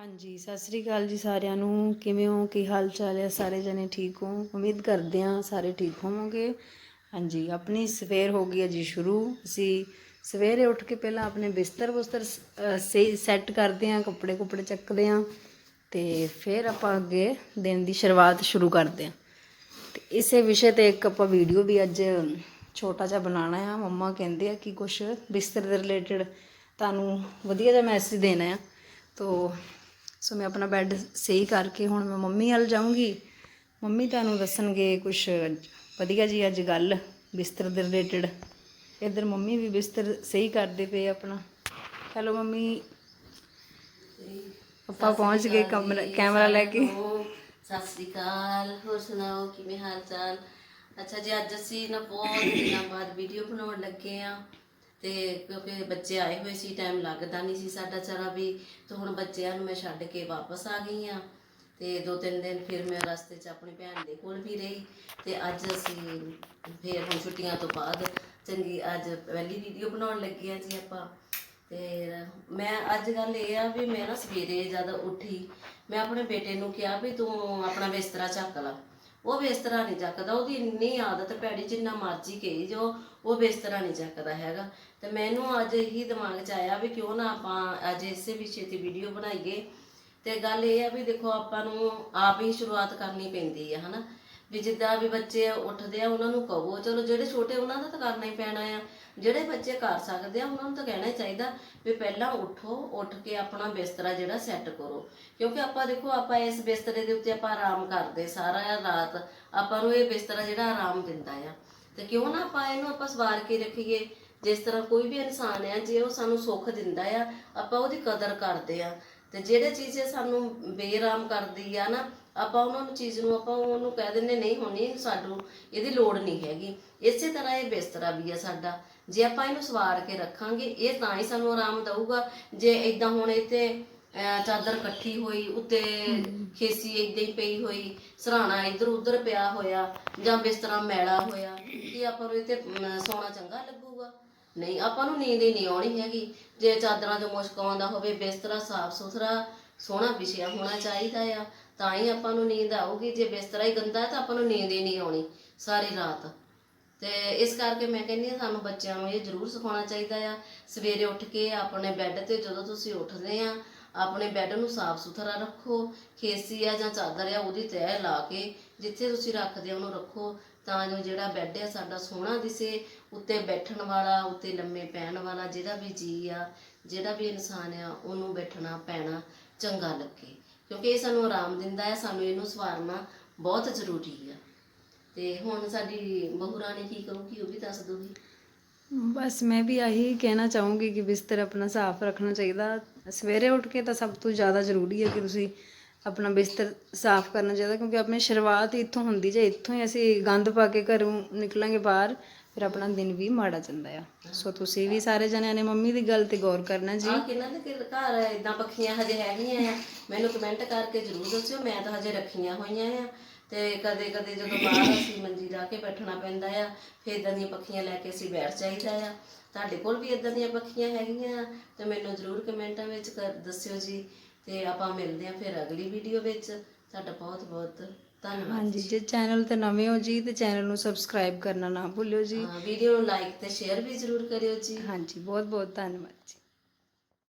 ਹਾਂਜੀ, ਸਤਿ ਸ੍ਰੀ ਅਕਾਲ ਜੀ ਸਾਰਿਆਂ ਨੂੰ। ਕਿਵੇਂ ਹੋ? ਕੀ ਹਾਲ ਚਾਲ ਹੈ ਸਾਰੇ ਜਣੇ ਠੀਕ ਹੋ? ਉਮੀਦ ਕਰਦੇ ਹਾਂ ਸਾਰੇ ਠੀਕ ਹੋਵੋਗੇ। ਹਾਂਜੀ, ਆਪਣੀ ਸਵੇਰ ਹੋ ਗਈ ਹੈ ਜੀ ਸ਼ੁਰੂ। ਅਸੀਂ ਸਵੇਰੇ ਉੱਠ ਕੇ ਪਹਿਲਾਂ ਆਪਣੇ ਬਿਸਤਰ ਬੁਸਤਰ ਸੈੱਟ ਕਰਦੇ ਹਾਂ, ਕੱਪੜੇ ਕੁਪੜੇ ਚੱਕਦੇ ਹਾਂ ਤੇ ਫਿਰ ਆਪਾਂ ਅੱਗੇ ਦਿਨ ਦੀ ਸ਼ੁਰੂਆਤ ਸ਼ੁਰੂ ਕਰਦੇ ਹਾਂ। ਤੇ ਇਸੇ ਵਿਸ਼ੇ ਤੇ ਇੱਕ ਆਪਾਂ ਵੀਡੀਓ ਵੀ ਅੱਜ ਛੋਟਾ ਜਿਹਾ ਬਣਾਉਣਾ ਆ। ਮੰਮਾ ਕਹਿੰਦੇ ਆ ਕਿ ਕੁਝ ਬਿਸਤਰ ਦੇ ਰਿਲੇਟਡ ਤੁਹਾਨੂੰ ਵਧੀਆ ਜਿਹਾ ਮੈਸੇਜ ਦੇਣਾ ਆ। ਤੋ ਸੋ ਮੈਂ ਆਪਣਾ ਬੈੱਡ ਸਹੀ ਕਰਕੇ ਹੁਣ ਮੈਂ ਮੰਮੀ ਵੱਲ ਜਾਊਂਗੀ। ਮੰਮੀ ਤੁਹਾਨੂੰ ਦੱਸਣਗੇ ਕੁਝ ਵਧੀਆ ਜੀ ਅੱਜ ਗੱਲ ਬਿਸਤਰ ਦੇ ਰਿਲੇਟਡ ਇੱਧਰ ਮੰਮੀ ਵੀ ਬਿਸਤਰ ਸਹੀ ਕਰਦੇ ਪਏ ਆਪਣਾ। Hello mummy. ਆਪਾਂ ਪਹੁੰਚ ਗਏ ਕਮਰਾ ਕੈਮਰਾ ਲੈ ਕੇ। ਹੈਲੋ, ਸਤਿ ਸ੍ਰੀ ਅਕਾਲ। ਹੋਰ ਸੁਣਾਓ ਕਿਵੇਂ ਹਾਲ ਚਾਲ? ਅੱਛਾ ਜੀ ਅੱਜ ਅਸੀਂ ਨਾ ਬਹੁਤ ਦਿਨਾਂ ਬਾਅਦ ਵੀਡੀਓ ਬਣਾਉਣ ਲੱਗੇ ਆ। ਤੇ ਕਿਉਂਕਿ ਬੱਚੇ ਆਏ ਹੋਏ ਸੀ ਟਾਈਮ ਲੱਗਦਾ ਨਹੀਂ ਸੀ ਸਾਡਾ ਚਰਾ ਵੀ, ਤੇ ਹੁਣ ਬੱਚਿਆਂ ਨੂੰ ਮੈਂ ਛੱਡ ਕੇ ਵਾਪਸ ਆ ਗਈ ਆ ਤੇ ਦੋ ਤਿੰਨ ਦਿਨ ਫਿਰ ਮੈਂ ਰਸਤੇ 'ਚ ਆਪਣੀ ਭੈਣ ਦੇ ਕੋਲ ਵੀ ਰਹੀ ਤੇ ਅੱਜ ਅਸੀਂ ਫਿਰ ਹੁਣ ਛੁੱਟੀਆਂ ਤੋਂ ਬਾਅਦ ਚੰਗੀ ਅੱਜ ਪਹਿਲੀ ਵੀਡੀਓ ਬਣਾਉਣ ਲੱਗੇ ਆ ਜੀ ਆਪਾਂ। ਤੇ ਮੈਂ ਅੱਜ ਗੱਲ ਇਹ ਆ ਵੀ ਮੈਂ ਨਾ ਸਵੇਰੇ ਜਦ ਉੱਠੀ, ਮੈਂ ਆਪਣੇ ਬੇਟੇ ਨੂੰ ਕਿਹਾ ਵੀ ਤੂੰ ਆਪਣਾ ਬਿਸਤਰਾ ਚੱਕ ਲਾ। ਉਹ ਬਿਸਤਰਾ ਨਹੀਂ ਚੱਕਦਾ, ਉਹਦੀ ਇੰਨੀ ਆਦਤ ਪੈੜੀ ਜਿੰਨਾ ਮਰਜ਼ੀ ਕਹੀ ਜੋ ਉਹ ਬਿਸਤਰਾ ਨਹੀਂ ਚੱਕਦਾ ਹੈਗਾ। ਤੇ ਮੈਨੂੰ ਅੱਜ ਇਹੀ ਦਿਮਾਗ 'ਚ ਆਇਆ ਵੀ ਕਿਉਂ ਨਾ ਆਪਾਂ ਅੱਜ ਇਸੇ ਵਿਸ਼ੇ ਤੇ ਵੀਡੀਓ ਬਣਾਈਏ। ਤੇ ਗੱਲ ਇਹ ਆ ਵੀ ਦੇਖੋ ਆਪਾਂ ਨੂੰ ਆਪ ਹੀ ਸ਼ੁਰੂਆਤ ਕਰਨੀ ਪੈਂਦੀ ਆ, ਹਨਾ? ਵੀ ਜਿੱਦਾਂ ਵੀ ਬੱਚੇ ਉੱਠਦੇ ਆ, ਉਹਨਾਂ ਨੂੰ ਕਹੋ, ਚਲੋ ਜਿਹੜੇ ਛੋਟੇ ਉਹਨਾਂ ਦਾ ਤਾਂ ਕਰਨਾ ਹੀ ਪੈਣਾ ਆ। ਜਿਹੜੇ ਬੱਚੇ ਕਰ ਸਕਦੇ ਆ, ਉਹਨਾਂ ਨੂੰ ਤਾਂ ਕਹਿਣਾ ਹੀ ਚਾਹੀਦਾ ਵੀ ਪਹਿਲਾਂ ਉੱਠੋ, ਉੱਠ ਕੇ ਆਪਣਾ ਬਿਸਤਰਾ ਜਿਹੜਾ ਸੈੱਟ ਕਰੋ। ਕਿਉਂਕਿ ਆਪਾਂ ਦੇਖੋ, ਆਪਾਂ ਇਸ ਬਿਸਤਰੇ ਦੇ ਉੱਤੇ ਆਪਾਂ ਆਰਾਮ ਕਰਦੇ ਸਾਰਾ ਰਾਤ, ਆਪਾਂ ਨੂੰ ਇਹ ਬਿਸਤਰਾ ਜਿਹੜਾ ਆਰਾਮ ਦਿੰਦਾ ਆ। ਤੇ ਕਿਉਂ ਨਾ ਆਪਾਂ ਇਹਨੂੰ ਆਪਾਂ ਸਵਾਰ ਕੇ ਰੱਖੀਏ? ਜਿਸ ਤਰ੍ਹਾਂ ਕੋਈ ਵੀ ਇਨਸਾਨ ਆ, ਜੇ ਉਹ ਸਾਨੂੰ ਸੁੱਖ ਦਿੰਦਾ ਆ, ਆਪਾਂ ਉਹਦੀ ਕਦਰ ਕਰਦੇ ਆ। ਤੇ ਜਿਹੜੇ ਚੀਜ਼ ਸਾਨੂੰ ਬੇਰਾਮ ਕਰਦੀ ਆ ਨਾ ਆਪਾਂ ਉਹਨਾਂ ਨੂੰ ਚੀਜ਼ ਨੂੰ ਆਪਾਂ ਉਹਨੂੰ ਕਹਿ ਦਿੰਦੇ ਨਹੀਂ ਹੋਣੀ ਸਾਨੂੰ ਇਹਦੀ ਲੋੜ ਨਹੀਂ ਹੈਗੀ। ਇਸੇ ਤਰ੍ਹਾਂ ਇਹ ਬਿਸਤਰਾ ਵੀ ਆ ਸਾਡਾ। ਜੇ ਆਪਾਂ ਇਹਨੂੰ ਸਵਾਰ ਕੇ ਰੱਖਾਂਗੇ ਇਹ ਤਾਂ ਹੀ ਸਾਨੂੰ ਆਰਾਮ ਦਊਗਾ। ਜੇ ਇਦਾਂ ਹੁਣ ਇੱਥੇ ਅਹ ਚਾਦਰ ਇਕੱਠੀ ਹੋਈ ਉੱਤੇ ਖੇਸੀ ਇਦਾਂ ਹੀ ਪਈ ਹੋਈ ਸਰਾਣਾ ਇੱਧਰ ਉੱਧਰ ਪਿਆ ਹੋਇਆ ਜਾਂ ਬਿਸਤਰਾ ਮੈਲਾ ਹੋਇਆ ਇਹ ਆਪਾਂ ਨੂੰ ਇੱਥੇ ਅਮ, ਸੌਣਾ ਚੰਗਾ ਲੱਗੂਗਾ। ਨਹੀਂ, ਆਪਾਂ ਨੂੰ ਨੀਂਦ ਹੀ ਨਹੀਂ ਆਉਣੀ ਹੈਗੀ। ਜੇ ਚਾਦਰਾਂ 'ਚ ਮੁਸ਼ਕ ਆਉਂਦਾ ਹੋਵੇ, ਬਿਸਤਰਾ ਸਾਫ਼ ਸੁਥਰਾ, ਸੋਹਣਾ ਵਿਛਿਆ ਹੋਣਾ ਚਾਹੀਦਾ ਆ। ਤਾਂ ਹੀ ਆਪਾਂ ਨੂੰ ਨੀਂਦ ਆਊਗੀ। ਜੇ ਬਿਸਤਰਾ ਹੀ ਗੰਦਾ ਹੈ, ਤਾਂ ਆਪਾਂ ਨੂੰ ਨੀਂਦ ਹੀ ਨਹੀਂ ਆਉਣੀ ਸਾਰੀ ਰਾਤ। ਤੇ ਇਸ ਕਰਕੇ ਮੈਂ ਕਹਿੰਦੀ ਹਾਂ, ਸਾਨੂੰ ਬੱਚਿਆਂ ਨੂੰ ਇਹ ਜ਼ਰੂਰ ਸਿਖਾਉਣਾ ਚਾਹੀਦਾ ਆ। ਸਵੇਰੇ ਉੱਠ ਕੇ ਆਪਣੇ ਬੈੱਡ ਤੇ ਜਦੋਂ ਤੁਸੀਂ ਉੱਠਦੇ ਆ ਆਪਣੇ ਬੈੱਡ ਨੂੰ ਸਾਫ਼ ਸੁਥਰਾ ਰੱਖੋ, ਖੇਸੀ ਆ ਜਾਂ ਚਾਦਰ ਆ ਉਹਦੀ ਤਹਿ ਲਾ ਕੇ ਜਿੱਥੇ ਤੁਸੀਂ ਰੱਖਦੇ ਹੋ ਉਹਨੂੰ ਰੱਖੋ। ਤਾਂ ਜੋ ਜਿਹੜਾ ਬੈੱਡ ਆ ਸਾਡਾ ਸੋਹਣਾ ਦਿਸੇ, ਉੱਤੇ ਬੈਠਣ ਵਾਲਾ, ਉੱਤੇ ਲੰਮੇ ਪੈਣ ਵਾਲਾ, ਜਿਹੜਾ ਵੀ ਜੀ ਆ, ਜਿਹੜਾ ਵੀ ਇਨਸਾਨ ਆ, ਉਹਨੂੰ ਬੈਠਣਾ ਪੈਣਾ ਚੰਗਾ ਲੱਗੇ। ਕਿਉਂਕਿ ਇਹ ਸਾਨੂੰ ਆਰਾਮ ਦਿੰਦਾ ਹੈ, ਸਾਨੂੰ ਇਹਨੂੰ ਸਵਾਰਨਾ ਬਹੁਤ ਜ਼ਰੂਰੀ ਆ। ਤੇ ਹੁਣ ਸਾਡੀ ਬਹੂ ਰਾਣੀ ਕੀ ਕਰੂਗੀ ਉਹ ਵੀ ਦੱਸ ਦੂਗੀ ਬਸ ਮੈਂ ਵੀ ਆਹੀ ਕਹਿਣਾ ਚਾਹੂੰਗੀ ਕਿ ਬਿਸਤਰ ਆਪਣਾ ਸਾਫ਼ ਰੱਖਣਾ ਚਾਹੀਦਾ। ਸਵੇਰੇ ਉੱਠ ਕੇ ਤਾਂ ਸਭ ਤੋਂ ਜ਼ਿਆਦਾ ਜ਼ਰੂਰੀ ਹੈ ਕਿ ਤੁਸੀਂ ਆਪਣਾ ਬਿਸਤਰ ਸਾਫ਼ ਕਰਨਾ ਚਾਹੀਦਾ, ਕਿਉਂਕਿ ਆਪਣੀ ਸ਼ੁਰੂਆਤ ਹੀ ਇੱਥੋਂ ਹੁੰਦੀ ਜੇ, ਇੱਥੋਂ ਹੀ ਅਸੀਂ ਗੰਦ ਪਾ ਕੇ ਘਰੋਂ ਨਿਕਲਾਂਗੇ ਬਾਹਰ, ਫਿਰ ਆਪਣਾ ਦਿਨ ਵੀ ਮਾੜਾ ਜਾਂਦਾ ਆ। ਸੋ ਤੁਸੀਂ ਵੀ ਸਾਰੇ ਜਣਿਆਂ ਨੇ ਮੰਮੀ ਦੀ ਗੱਲ ਤੇ ਗੌਰ ਕਰਨਾ ਜੀ। ਆ ਕਿਹਨਾਂ ਦੇ ਘਰ- ਘਰ ਇਦਾਂ ਪੱਖੀਆਂ ਹਜੇ ਹੈਗੀਆਂ ਆ? ਮੈਨੂੰ ਕਮੈਂਟ ਕਰਕੇ ਜ਼ਰੂਰ ਦੱਸਿਓ, ਮੈਂ ਤਾਂ ਹਜੇ ਰੱਖੀਆਂ ਹੋਈਆਂ ਆ। ਤੇ ਕਦੇ ਕਦੇ ਜਦੋਂ ਬਾਹਰ ਅਸੀਂ ਮੰਜੀ ਲਾ ਕੇ ਬੈਠਣਾ ਪੈਂਦਾ ਆ ਫਿਰ ਇਦਾਂ ਦੀਆਂ ਪੱਖੀਆਂ ਲੈ ਕੇ ਅਸੀਂ ਬੈਠ ਜਾਈਦਾ ਆ। ਤੁਹਾਡੇ ਕੋਲ ਵੀ ਇਦਾਂ ਦੀਆਂ ਪੱਖੀਆਂ ਹੈਗੀਆਂ? ਤੇ ਮੈਨੂੰ ਜ਼ਰੂਰ ਕਮੈਂਟਾਂ ਵਿੱਚ ਕਰ ਦੱਸਿਓ ਜੀ ਤੇ ਆਪਾਂ ਮਿਲਦੇ ਆ ਫਿਰ ਅਗਲੀ ਵੀਡੀਓ ਵਿੱਚ। ਤੁਹਾਡਾ ਬਹੁਤ ਬਹੁਤ ਧੰਨਵਾਦ ਹਾਂਜੀ ਜੇ। ਚੈਨਲ ਤੇ ਨਵੇਂ ਹੋ ਜੀ ਤੇ ਚੈਨਲ ਨੂੰ ਸਬਸਕ੍ਰਾਈਬ ਕਰਨਾ ਨਾ ਭੁੱਲਿਓ ਜੀ। ਵੀਡੀਓ ਨੂੰ ਲਾਈਕ ਤੇ ਸ਼ੇਅਰ ਵੀ ਜ਼ਰੂਰ ਕਰਿਓ ਜੀ। ਹਾਂਜੀ ਬਹੁਤ ਬਹੁਤ ਧੰਨਵਾਦ ਜੀ।